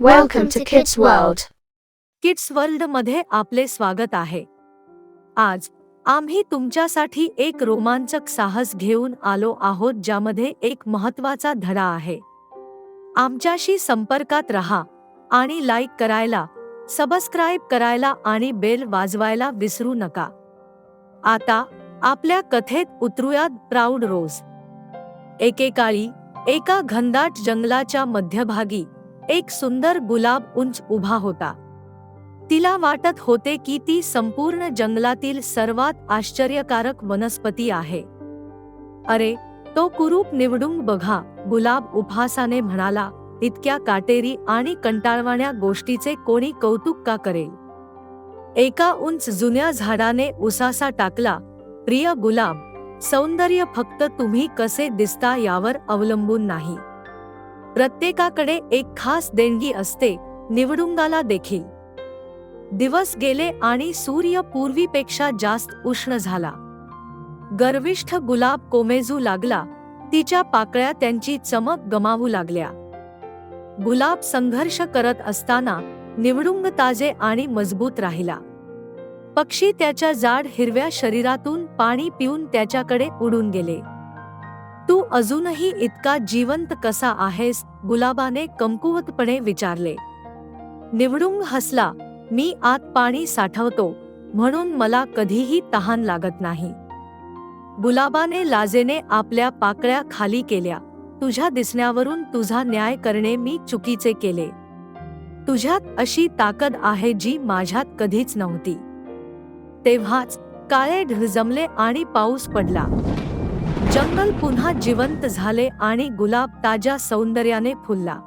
Welcome to kids world kids वर्ल्डमध्ये आपले स्वागत आहे. आज आम्ही तुमच्यासाठी एक रोमांचक साहस घेऊन आलो आहोत ज्यामध्ये एक महत्त्वाचा धडा आहे. आमच्याशी संपर्कात रहा आणि लाईक करायला सबस्क्राईब करायला आणि बेल वाजवायला विसरू नका. आता आपल्या कथेत उतरूयात प्राऊड रोज एकेकाळी एका घनदाट जंगलाच्या मध्यभागी एक सुंदर गुलाब उंच उभा होता. तिला वाटत होते की ती संपूर्ण जंगलातील सर्वात आश्चर्यकारक वनस्पती आहे. अरे तो कुरूप निवडून बघा गुलाब उपहासाने म्हणाला इतक्या काटेरी आणि कंटाळवाण्या गोष्टीचे कोणी कौतुक का करेल? एका उंच जुन्या झाडाने उसासा टाकला प्रिय गुलाब सौंदर्य फक्त तुम्ही कसे दिसता यावर अवलंबून नाही. प्रत्येकाकडे एक खास देणगी असते निवडुंगाला देखील. दिवस गेले आणि सूर्य पूर्वीपेक्षा जास्त उष्ण झाला. गर्विष्ठ गुलाब कोमेजू लागला तिच्या पाकळ्या त्यांची चमक गमावू लागल्या. गुलाब संघर्ष करत असताना निवडुंग ताजे आणि मजबूत राहिला. पक्षी त्याच्या जाड हिरव्या शरीरातून पाणी पिऊन त्याच्याकडे उडून गेले. तू अजूनही इतका जिवंत कसा आहेस? गुलाबाने कमकुवतपणे विचारले. निवडुंग हसला मी आत पाणी साठवतो म्हणून मला कधीही तहान लागत नाही गुलाबाने लाजेने आपल्या पाकळ्या खाली केल्या. तुझ्या दिसण्यावरून तुझा न्याय करणे मी चुकीचे केले. तुझ्यात अशी ताकद आहे जी माझ्यात कधीच नव्हती. तेव्हाच काळे ढग जमले आणि पाऊस पडला. जंगल पुन्हा जिवंत झाले आणि गुलाब ताज्या सौंदर्याने फुलला.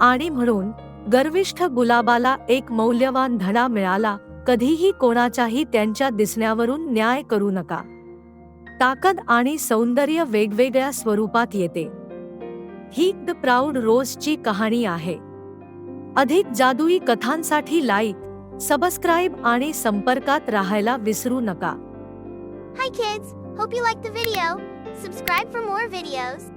आणि म्हणून गर्विष्ठ गुलाबाला एक मौल्यवान धडा मिळाला कधीही कोणाच्याही त्यांच्या दिसण्यावरून न्याय करू नका. ताकद आणि सौंदर्य वेगवेगळ्या स्वरूपात येते. ही द प्राऊड रोजची कहाणी आहे. अधिक जादुई कथांसाठी लाईक सबस्क्राईब आणि संपर्कात राहायला विसरू नका. Hi kids! Hope you liked the video. Subscribe for more videos.